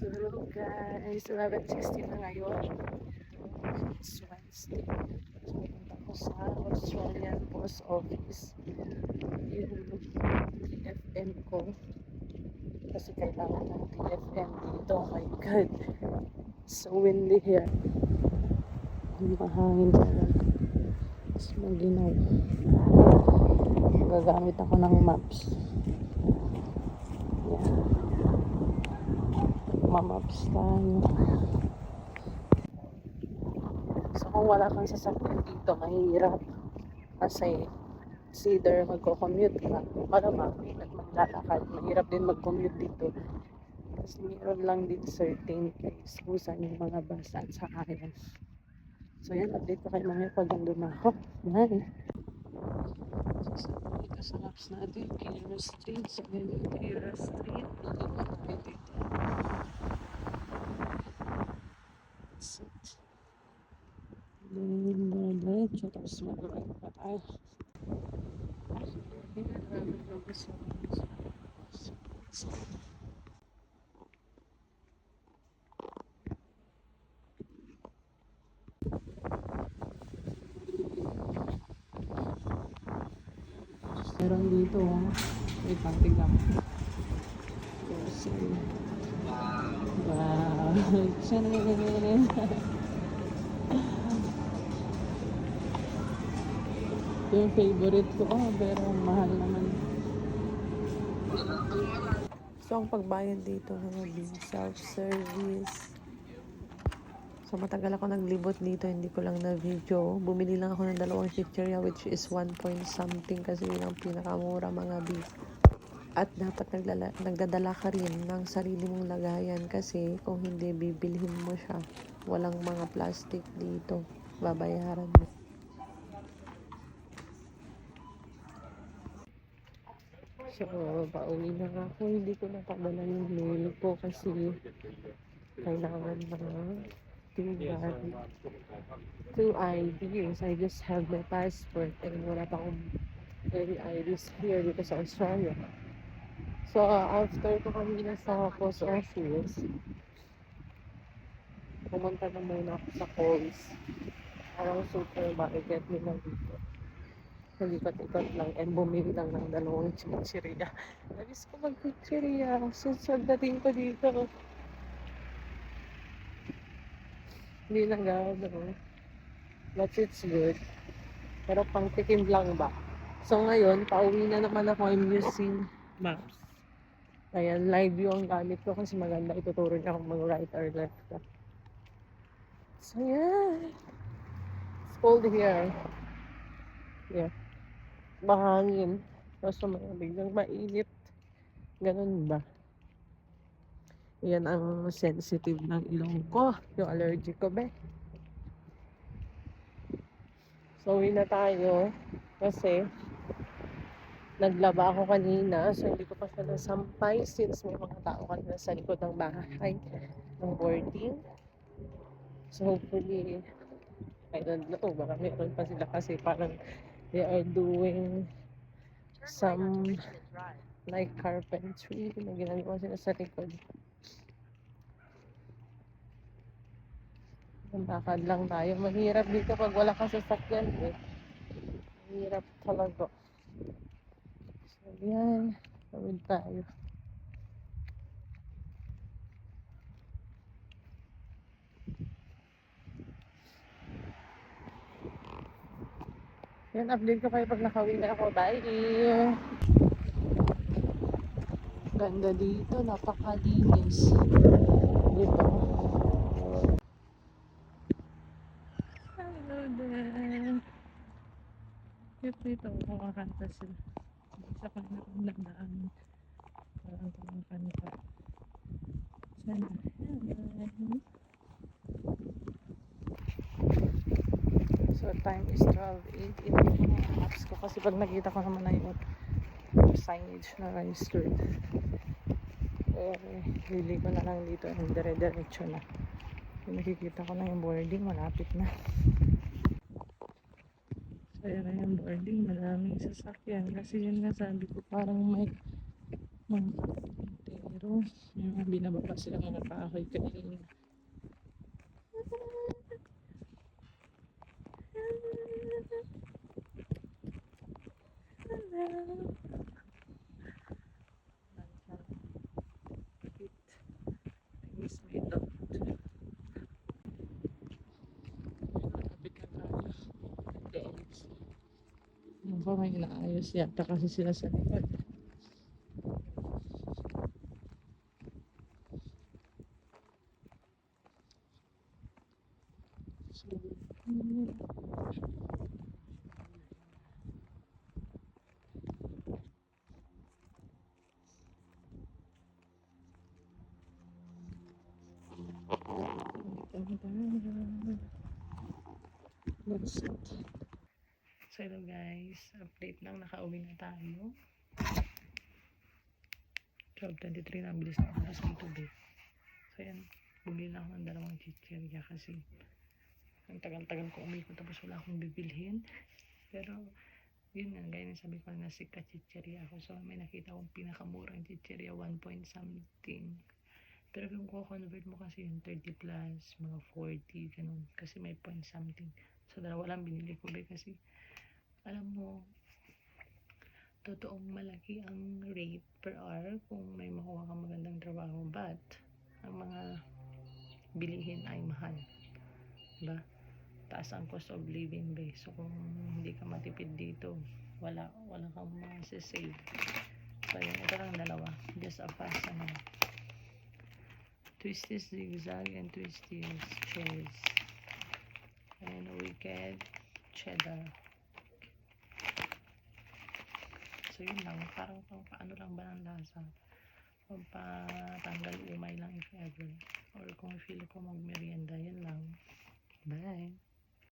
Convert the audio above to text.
So guys, 11.16 na ngayon. It's Wednesday. So pupunta ko sa Australian Post Office. Yung TFN ko. Kasi kailangan ng TFN dito. Oh my God. So windy here. Ang mahangin talaga. Mas maginaw. Gagamit ako ng maps. Yeah. Mamaps tayo. So kung wala kang sasakyan dito, mahirap. Kasi it's either magko-commute ka, malamang at maglalakad. Mahirap din mag-commute dito. Kasi meron lang din certain place kung saan yung mga bus at sakayan. So yan, update ko kayo mamaya pag nandun na ako. Yan. So sa dito sa maps natin, Kira Street. So yan yung Kira Street. Lilipat tayo dito. That's it. Then, diretso, tapos mag-right pa tayo. Meron dito. Wait lang, tignan wow. Yung favorite ko, oh, pero mahal naman. So, ang pagbayad dito, ano, self-service. So, matagal ako naglibot dito, hindi ko lang na video. Bumili lang ako ng dalawang chicheria, which is 1 point something kasi yun ang pinakamura mga beef. At dapat naglala, nagdadala ka rin ng sarili mong lagayan kasi kung hindi bibilhin mo siya, walang mga plastic dito. Babayaran mo. So, pauwi na nga ako. Hindi ko napadala yung mail ko kasi kailangan ng valid, two IDs. I just have my passport and wala pa akong any IDs here dito sa Australia. So, after ko kanina sa post office, pumunta na muna ako sa Coles. Parang supermarket nila dito. Nalipat-ipat lang and bumili lang ng dalawang chichirya. Nabis ko mag-chichirya. Susod dating ko dito. Hindi na gano'n. But it's good. Pero pang tikim lang ba? So ngayon, pauwi na naman ako. I'm using maps. Ayan, live view ang gamit ko kasi maganda. Ituturo niya kung mag right or left. So yeah. It's cold here. Yeah mahangin. Tapos may biglang mainit. Ganun ba? Yan ang sensitive ng ilong ko. Yung allergic ko, be. So, uwi na tayo. Kasi, naglaba ako kanina. So, hindi ko pa siya nasampay since may mga tao kanina sa likod ng bahay ng boarding. So, hopefully, I don't know, baka meron pa sila kasi parang they are doing some like carpentry na ginagawa sila sa likod. Lakad lang tayo. Mahirap dito pag wala kang sasakyan eh. Mahirap talaga. So yan. Tawid tayo. Yan, update ko kayo pag nakawin na ako. Bye! Ganda dito, napakalinis. Dito. Hello dito, kumakanta sila. Sa kanila kong nagdaan. Parang kumakanta. Sana. So, time is 12.08 in the apps ko. Kasi pag nakita ko naman na yung signage na registered. Eh, lili ko na lang dito and dire-diretso na. Nakikita ko na yung boarding, malapit na. Na yung boarding. Maraming sasakyan. Kasi yun nga sabi ko, parang may mga. Pero, yung binaba pa sila mga kahoy kanina. Pa may inaayos yata kasi sila sa likod. So, That's. Hello guys, update lang, nakauwi na tayo. 12.23 na, bilis na oras dito be. So yan, bumili na ako ng dalawang chichirya kasi ang tagal-tagal ko umikot tapos wala akong bibilhin. Pero yun nga, gaya ng sabi ko na sikat chichirya ako. So may nakita akong pinakamurang chichirya, 1 point something. Pero kung ko-convert mo kasi yung 30 plus, mga 40, ganun. Kasi may point something. So dalawa lang binili ko be kasi alam mo, totoong malaki ang rate per hour kung may makuha kang magandang trabaho. But, ang mga bilihin ay mahal. Diba? Taas ang cost of living be. So, kung hindi ka matipid dito, wala, wala kang masasave. So, yun, ito lang dalawa. Just a fast, ano. Twisties zigzag and twisties choice. And wicked cheddar. So, yun lang. Parang pampaano lang ba ng lasa? Pampatanggal umay lang if ever. Or kung feel ko magmerienda, yun lang. Bye!